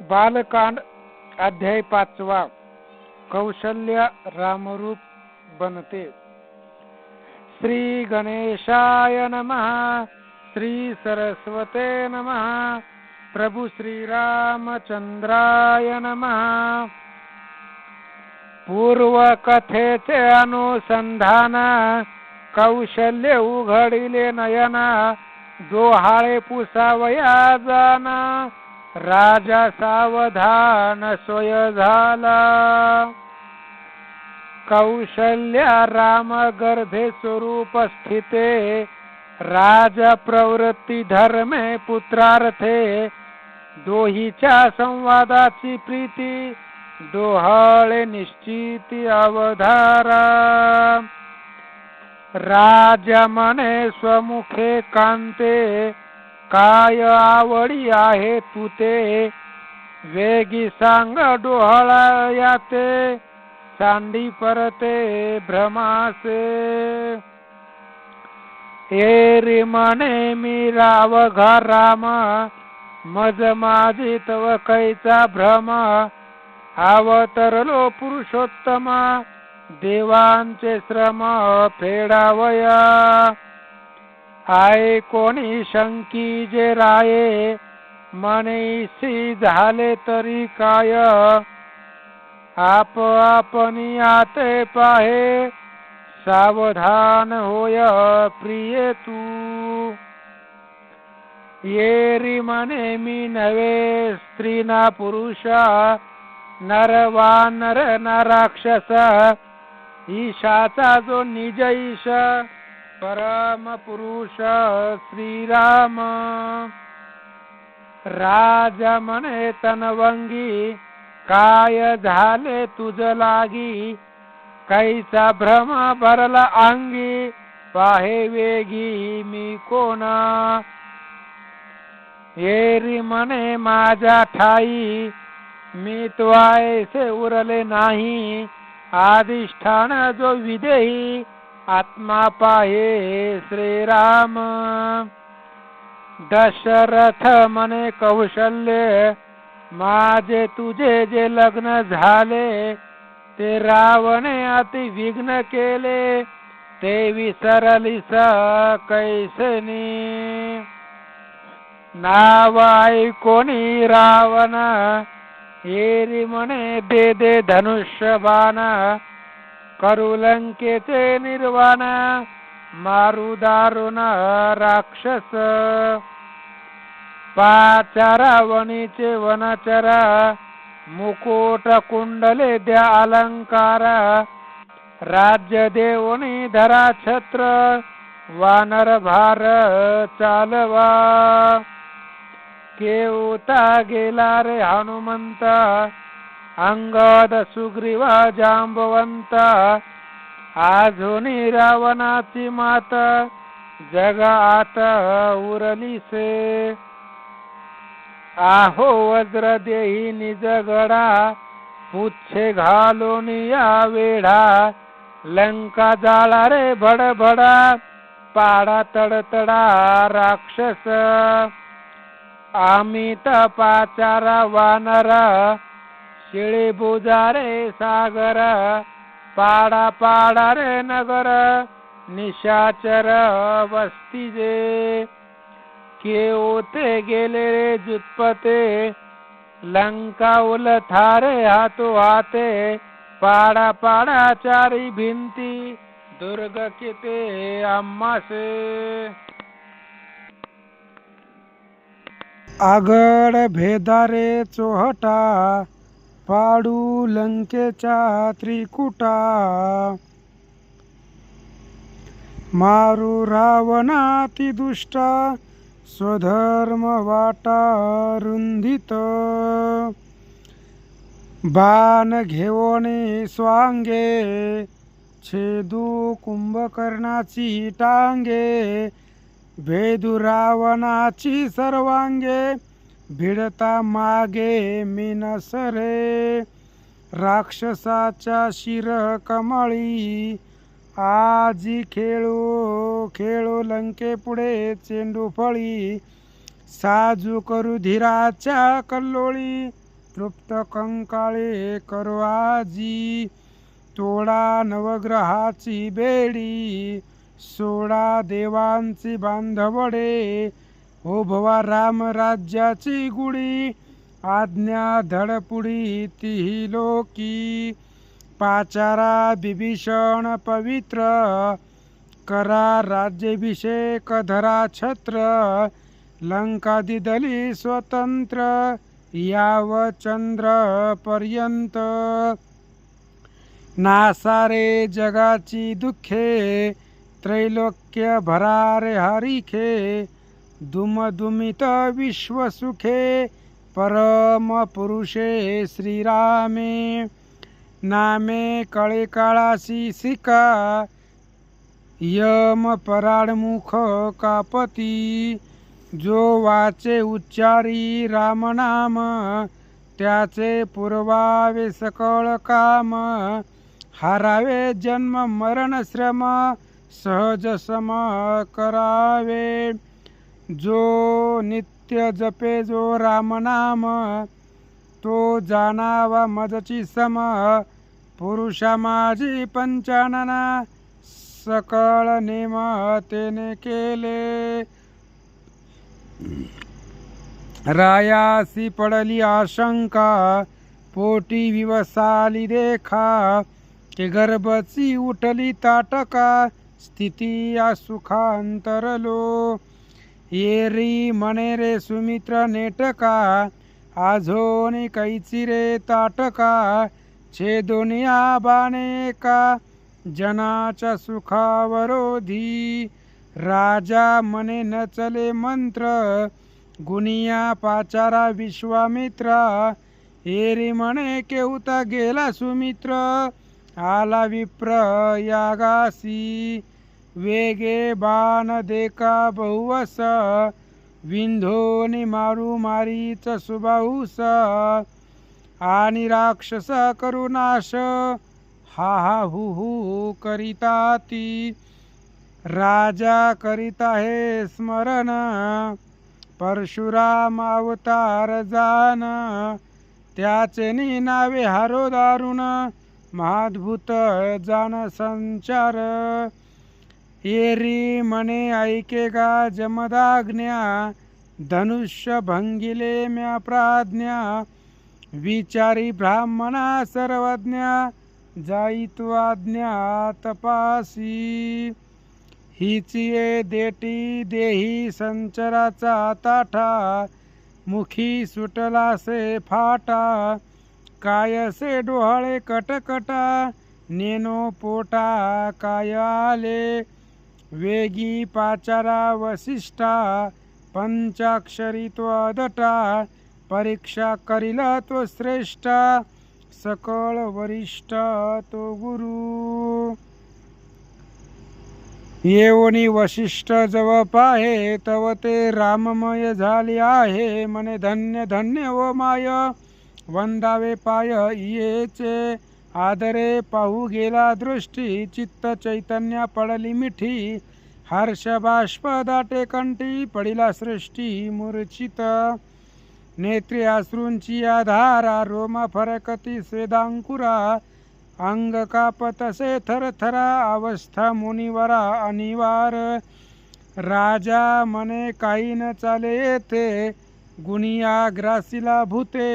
बालकांड अध्याय पाचवा. कौशल्य रामरूप बनते. श्री गणेशाय नमः श्री सरस्वते नमः प्रभू श्रीरामचंद्राय नमः. पूर्वकथेचे अनुसंधान कौशल्य उघडिले नयना दोहाळे पुसावया जाना. राजा सावधान सोय झाला. कौशल्या राम गर्भे स्वरूप स्थिते राज प्रवृत्ती धर्मे पुत्रार्थे दोहीच्या संवादाची प्रीती दोहळे निश्चिती अवधारा. राजा स्वमुखे कांते काय आवडी आहे तू ते? वेगी सांग डोहळा याते सांडी परते भ्रमासे. एरी म्हणे मी राव राम मज माझी तव कैचा भ्रम. आवतरलो पुरुषोत्तम देवांचे श्रम फेडावया. आय कोणी शंकी जे राये? मनीषी झाले तरी काय? आप आपणी आते पाहे सावधान होय प्रिय तू। येरी मने मी नवे स्त्री ना पुरुषा नर वानर न राक्षस ईशाचा जो निज ईशा परम पुरुष श्रीराम। राजा म्हणे तनवंगी काय झाले तुझ लागी? कैसा भ्रम भरला अंगी? पाहे वेगी मी कोणा? येरी म्हणे माझ्या ठाई मी त्वायसे उरले नाही। आधिष्ठान जो विदेही आत्मा पाहे श्रीराम। दशरथ मने कौशल्य माझे तुझे जे लग्न झाले ते रावणे अति विघ्न केले ते विसरलिस कैसनी। नाव ऐकोणी रावण एरी म्हणे दे दे धनुष्य बाणा करू लंकेचे निर्वाण मारू दारुण राक्षस. पाचारा वणीचे वनचरा मुकुट कुंडले द्या अलंकार. राज्य देवणी धरा छत्र वानर भार चालवा. केवता गेला रे हनुमंता अंगद सुग्रीवा जांबवंत. आजोनी रावणाची मात जगात उरलीसे. आहो वज्र देही निज गडा पुच्छे घालून या वेढा. लंका जाळा रे भडभडा पाडा तडतडा राक्षस. आम्ही तपाचारा वानरा शिळे बुजारे सागर पाडा पाडा रे नगर निशाचर वस्ती जे. केवते गेले रे जुत्पते लंका उलथारे हातो हाते पाडा पाडा चारी भिंती दुर्ग किते आम्हासे. आगड भेदारे चोहटा पाडू लंकेच्या त्रिकुटा. मारू रावणाती दुष्टा स्वधर्म वाटा रुंधित. बाण घेवणे स्वांगे छेदू कुंभकर्णाची टांगे भेदू रावणाची सर्वांगे. भिडता मागे मिनसरे. राक्षसाच्या शिर कमळी. आजी खेळू खेळू लंके पुढे चेंडू फळी. साजू करू धीराच्या कल्लोळी. तृप्त कंकाळे करवाजी तोडा नवग्रहाची बेडी. सोडा देवांची बांधवडे. हो उभवा राम राज्याची गुढी आज्ञा धडपुडी तिही लोकी. पाचारा बिभीषण पवित्र करा राज्याभिषेक धरा छत्र लंका दिदली स्वतंत्र याव चंद्र पर्यंत. नासारे जगाची दुःखे त्रैलोक्य भरारे हरिखे दुमदुमित विश्वसुखे परम पुरुषे श्रीरामे। नामे कळे काळाशी सिका यम पराडमुख कापती। जो वाचे उच्चारी रामनाम त्याचे पुरवावे सकळ काम। हारावे जन्म मरण श्रम सहज सम करावे। जो नित्य जपे जो रामनाम तो जाणावा मजची सम. पुरुषा माझी पंचानना सकळ नेम तेने केले. रायासी पडली आशंका पोटी विवसाली देखा. के गर्भची उठली ताटका स्थिती या सुखांतरलो. येरी म्हणे रे सुमित्र नेटका आझोनी कैची रे ताटका छेदोनिया बाणे का जनाच्या सुखावरोधी राजा मने न चले मंत्र गुनिया पाचारा विश्वामित्रा. एरी म्हणे केवता गेला सुमित्र आला विप्र यागासी वेगे बाण देका बहुवस विंधोनी मारू मारीच सुबाहुस. आणि राक्षस करुनाश हा हा हु हु करिता ती. राजा करिता हे स्मरण परशुराम अवतार जान. त्याचे नि नावे हारो दारुण महाद्भुत जान संचार एरी मने ऐकेगा जमदाज्ञा धनुष्य भंगिले म्या प्राज्ञा विचारी ब्राह्मणा सर्वज्ञा जायित्वाज्ञा तपासी हिची देटी देही संचराचा ताठा मुखी सुटलासे फाटा कायसे डोहाळे कटकटा नेनो पोटा काय आले वेगी पाचारा वसिष्ठा पंचाक्षरी त्वदटा परीक्षा करील तो श्रेष्ठ सकळ वरिष्ठ तो गुरु. येवनी वशिष्ठ जव पाहे तव ते राममय झाले आहे मने धन्य धन्य व माय. वंदावे पाय येचे आदरे पाहू गेला दृष्टी चित्त चैतन्य पडली मिठी हर्ष बाष्प दाटे कंठी पडिला सृष्टी मूर्छित नेत्री अश्रूंची आधारा रोमा फरकती स्वेदांकुरा अंग कापतसे थरथरा अवस्था मुनिवरा अनिवार राजा मने काही न चाले येते गुनिया ग्रासीला भूते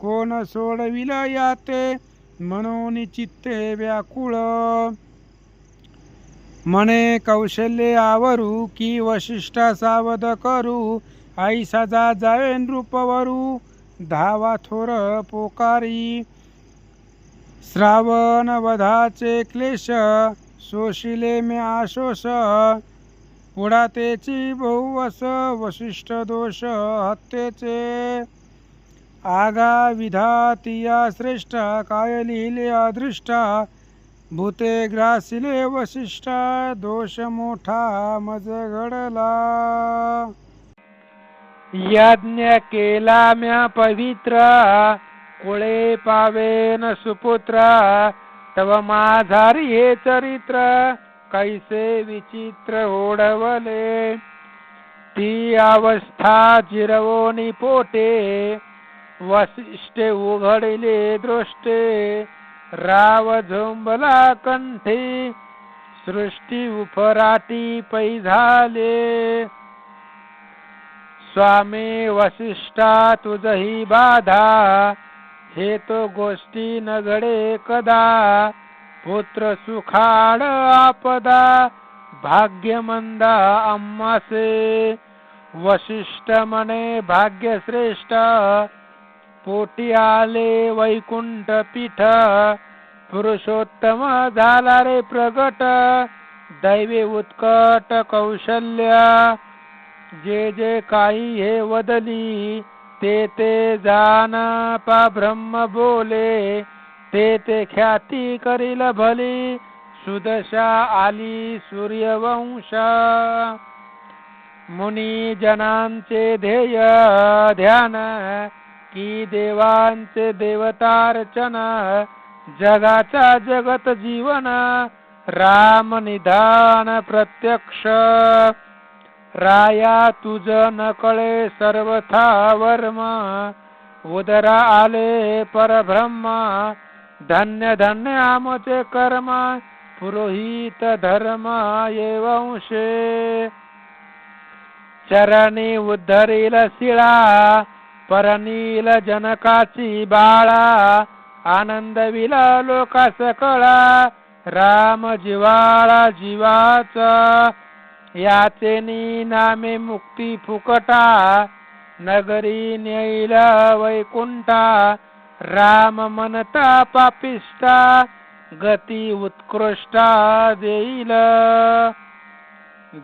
कोण सोडविला याते म्हणून चित्ते व्याकुळ. मने कौशल्ये आवरू की वशिष्ठा सावध करू. आई सजा जावे नृपवरू धावा थोर पोकारी. श्रावण वधाचे क्लेश सोशिले मे आशोष. पुढातेची बहुवस वशिष्ठ दोष हत्येचे. आगा विधातिया श्रेष्ठ काय लिहिले अदृष्टा भूते ग्रासिले वशिष्ठ दोष मोठा मज घडला यज्ञ केला म्या पवित्र कोळे पावेन सुपुत्र तव माझारी हे चरित्र कैसे विचित्र ओढवले. ती अवस्था जिरवोनी पोटे वसिष्ठे उघडले दृष्टे राव झोंबला कंठे सृष्टी उफराटी पै झाले. स्वामी वसिष्ठा तुझही बाधा हे तो गोष्टी न घडे कदा पुत्र सुखाड आपदा भाग्यमंदा अम्मासे. वशिष्ठ मने भाग्यश्रेष्ठ पोटी आले वैकुंठ पीठ. पुरुषोत्तम झाला रे प्रगट. दैवी उत्कट कौशल्य. जे जे काही हे वदली ते ते जान पा ब्रह्म बोले. ते ते ख्याती करील भली सुदशा आली सूर्यवंश. मुनी जनांचे ध्येय ध्यान की देवांचे देवतार्चना जगाचा जगत जीवन राम निधान प्रत्यक्ष. राया तुझ नकळे सर्वथा वर्म उदरा आले परब्रह्मा धन्य धन्य आमचे कर्म पुरोहित धर्म एवंशे वंशे चरणी उद्धरील शिळा परनील जनकाची बाळा आनंदविला लोका सकळा राम जिवाळा जीवाचा. याचे नामे मुक्ती फुकटा नगरी नेईल वैकुंठा राम मनता पापिष्टा गती उत्कृष्टा देईल.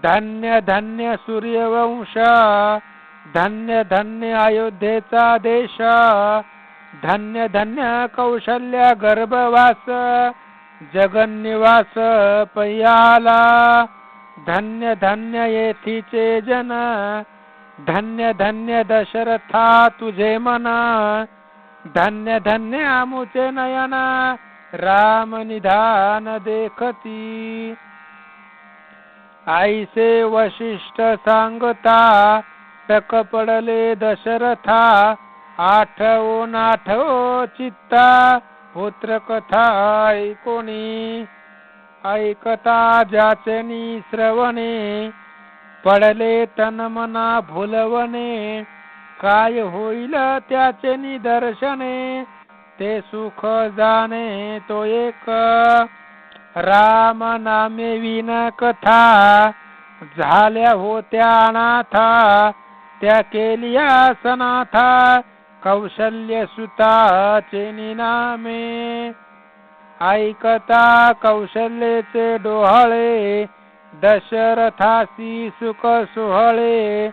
धन्य धन्य सूर्यवंश धन्य धन्य अयोध्येचा देश धन्य धन्य कौशल्य गर्भवास जगन्निवास पयाला धन्य धन्य येथीचे जन धन्य धन्य दशरथा तुझे मन धन्य धन्य आमुचे नयन राम निधान देखती. आईसे वशिष्ठ सांगता टक पडले दशरथा आठवो नाठवो चित्ता पुत्र कथा ऐकोणी ऐकता ज्याचनी श्रवणे पडले तन मना भुलवणे. काय होईल त्याचे निदर्शने ते सुख जाणे तो एक. राम नामे विन कथा झाल्या होत्या नाथा त्या केलिया सनाथा कौशल्य सुताचे निनामे ऐकता कौशल्येचे डोहळे दशरथासी सुख सोहळे.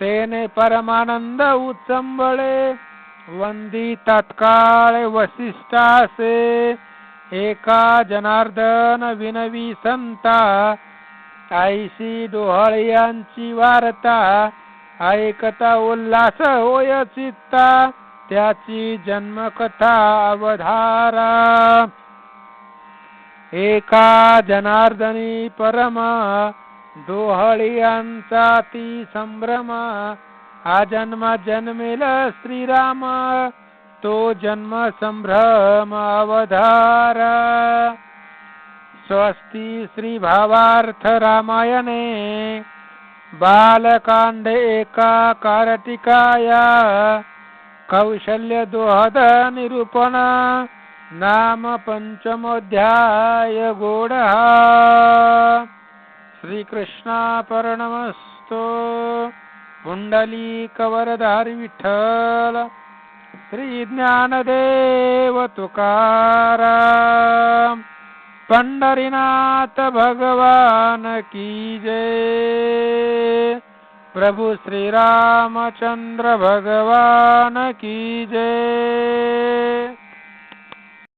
तेने परमानंद उचंबळे वंदी तत्काळ वसिष्ठासे. एका जनार्दन विनवी संता आईशी डोहळ्यांची वार्ता ऐकता उल्हास होय चित्ता त्याची जन्मकथा अवधारा. एका जनार्दनी परमा दोहळीयांचा ती संभ्रम. हा जन्म जन्मेल श्रीराम तो जन्म संभ्रम अवधार. स्वस्ती श्री भावार्थ रामायणे बालकांड एका कारटिकाया कौशल्य दोहद निरूपण नाम पंचमोध्याय गोडहा श्रीकृष्णापरणमस्तो परणमस्तो पुंडली विठ्ठल श्री ज्ञानदेव तुकाराम। पंढरीनाथ भगवान की जय. प्रभु श्री रामचंद्र भगवान की जय.